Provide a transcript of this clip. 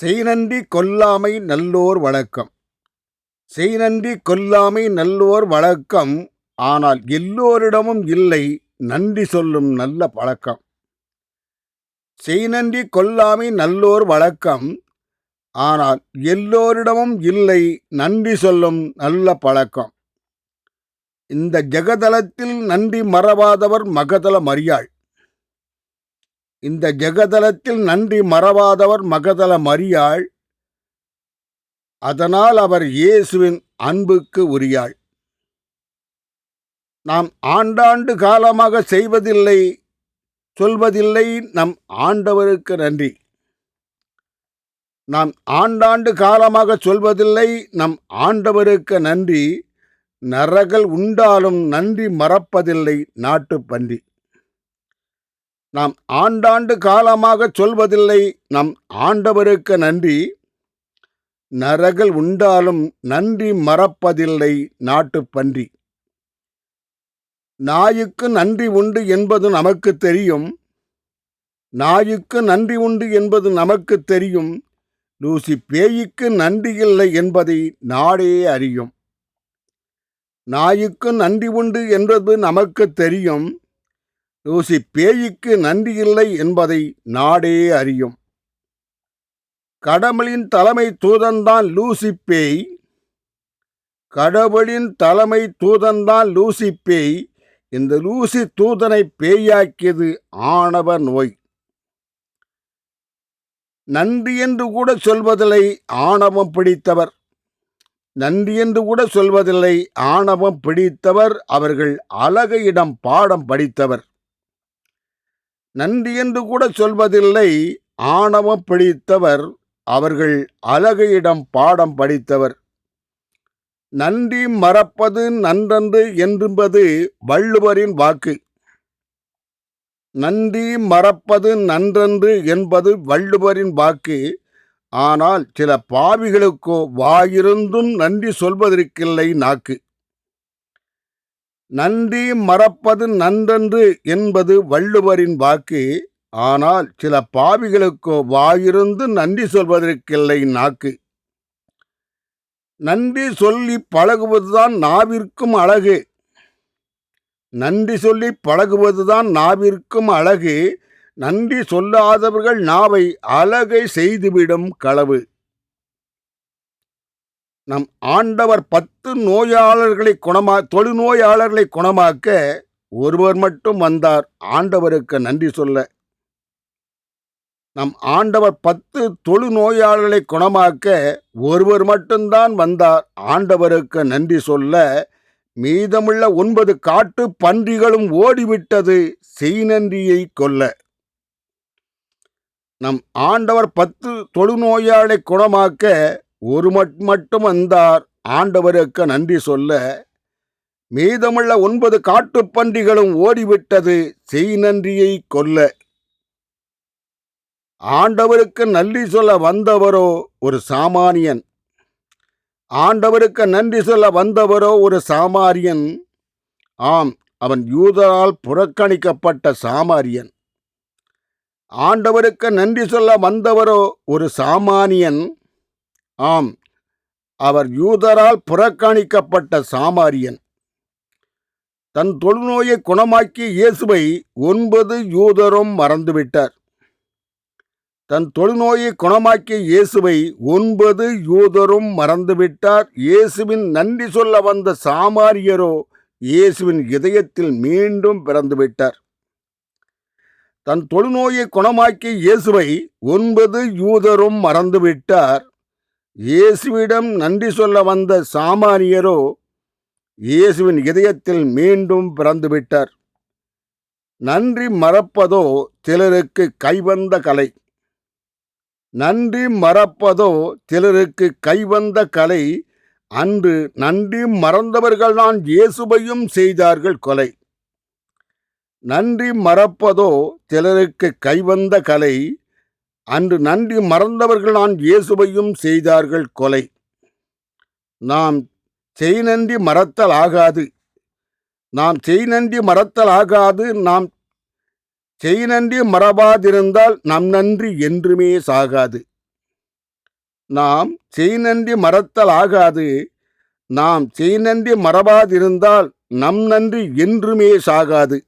செய்நன்றி கொல்லாமை நல்லோர் வழக்கம் செய்நன்றி கொல்லாமை நல்லோர் வழக்கம் ஆனால் எல்லோரிடமும் இல்லை நன்றி சொல்லும் நல்ல பழக்கம். செய்நன்றி கொல்லாமை நல்லோர் வழக்கம் ஆனால் எல்லோரிடமும் இல்லை நன்றி சொல்லும் நல்ல பழக்கம். இந்த ஜெகதலத்தில் நன்றி மறவாதவர் மகதல மரியாள். இந்த ஜெகதலத்தில் நன்றி மறவாதவர் மகதல மரியாள். அதனால் அவர் இயேசுவின் அன்புக்கு உரியாள். நாம் ஆண்டாண்டு காலமாக செய்வதில்லை சொல்வதில்லை நம் ஆண்டவருக்கு நன்றி. நாம் ஆண்டாண்டு காலமாக சொல்வதில்லை நம் ஆண்டவருக்கு நன்றி. நரகல் உண்டாலும் நன்றி மறப்பதில்லை நாட்டுப் பன்றி நாம் ஆண்டாண்டு காலமாக சொல்வதில்லை. நம் ஆண்டவருக்கு நன்றி. நரகல் உண்டாலும் நன்றி மறப்பதில்லை நாட்டு பன்றி. நாய்க்கு நன்றி உண்டு என்பது நமக்கு தெரியும். நாய்க்கு நன்றி உண்டு என்பது நமக்கு தெரியும். லூசி பேய்க்கு நன்றி இல்லை என்பதை நாடே அறியும். நாய்க்கு நன்றி உண்டு என்பது நமக்கு தெரியும். லூசி பேய்க்கு நன்றி இல்லை என்பதை நாடே அறியும். கடவுளின் தலைமை தூதன்தான் லூசி பேய். கடவுளின் தலைமை தூதன்தான் லூசி பேய். இந்த லூசி தூதனை பேயாக்கியது ஆணவ நோய். நன்றி என்று கூட சொல்வதில்லை ஆணவம் பிடித்தவர். நன்றி என்று கூட சொல்வதில்லை ஆணவம் பிடித்தவர். அவர்கள் அழகையிடம் பாடம் படித்தவர். நன்றி என்று கூட சொல்வதில்லை. ஆணவம் பிடித்தவர் அவர்கள் அழகையிடம் பாடம் படித்தவர். நன்றி மறப்பது நன்றன்று என்பது வள்ளுவரின் வாக்கு. நன்றி மறப்பது நன்றன்று என்பது வள்ளுவரின் வாக்கு. ஆனால் சில பாவிகளுக்கோ வாயிருந்தும் நன்றி சொல்வதற்கில்லை நாக்கு. நன்றி மறப்பது நன்றன்று என்பது வள்ளுவரின் வாக்கு. ஆனால் சில பாவிகளுக்கோ வாயிருந்து நன்றி சொல்வதற்கில்லை நாக்கு. நன்றி சொல்லி பழகுவதுதான் நாவிற்கும் அழகு. நன்றி சொல்லி பழகுவதுதான் நாவிற்கும் அழகு. நன்றி சொல்லாதவர்கள் நாவை அழகை செய்துவிடும் களவு. நம் ஆண்டவர் பத்து நோயாளர்களை குணமா தொழுநோயாளர்களை குணமாக்க ஒருவர் மட்டும் வந்தார். ஆண்டவருக்கு நன்றி சொல்ல. நம் ஆண்டவர் பத்து தொழு நோயாளர்களை குணமாக்க ஒருவர் மட்டும்தான் வந்தார். ஆண்டவருக்கு நன்றி சொல்ல. மீதமுள்ள ஒன்பது காட்டு பன்றிகளும் ஓடிவிட்டது. செய்நன்றியை கொல்ல. நம் ஆண்டவர் பத்து தொழுநோயாளை குணமாக்க ஒரு மட்டும் வந்தார். ஆண்டவருக்கு நன்றி சொல்ல மீதமுள்ள ஒன்பது காட்டுப்பன்றிகளும் ஓடிவிட்டது. செய் நன்றியை கொல்ல. ஆண்டவருக்கு நன்றி சொல்ல வந்தவரோ ஒரு சாமானியன். ஆண்டவருக்கு நன்றி சொல்ல வந்தவரோ ஒரு சாமாரியன். ஆம் அவன் யூதரால் புறக்கணிக்கப்பட்ட சாமாரியன். ஆண்டவருக்கு நன்றி சொல்ல வந்தவரோ ஒரு சாமானியன். ஆம் அவர் யூதரால் புறக்கணிக்கப்பட்ட சாமாரியன். தன் தொழுநோயை குணமாக்கிய இயேசுவை ஒன்பது யூதரும் மறந்துவிட்டார். தன் தொழுநோயை குணமாக்கிய இயேசுவை ஒன்பது யூதரும் மறந்துவிட்டார். இயேசுவின் நன்றி சொல்ல வந்த சாமாரியரோ இயேசுவின் இதயத்தில் மீண்டும் பிறந்துவிட்டார். தன் தொழுநோயை குணமாக்கிய இயேசுவை ஒன்பது யூதரும் மறந்துவிட்டார். இயேசுவிடம் நன்றி சொல்ல வந்த சாமானியரோ இயேசுவின் இதயத்தில் மீண்டும் பிறந்துவிட்டார். நன்றி மறப்பதோ சிலருக்கு கைவந்த கலை. நன்றி மறப்பதோ சிலருக்கு கைவந்த கலை. அன்று நன்றி மறந்தவர்கள் நான் இயேசுவையும் செய்தார்கள் கொலை. நன்றி மறப்பதோ சிலருக்கு கைவந்த கலை. அன்று நன்றி மறந்தவர்கள் நான் இயேசுவையும் செய்தார்கள் கொலை. நாம் செய் நன்றி மறத்தல் ஆகாது. நாம் செய் நன்றி மறத்தல் ஆகாது. நாம் செய் நன்றி மறவாதிருந்தால் நம் நன்றி என்றுமே சாகாது. நாம் செய் நன்றி மறத்தல் ஆகாது. நாம் செய் நன்றி மறவாதிருந்தால் நம் நன்றி என்றுமே சாகாது.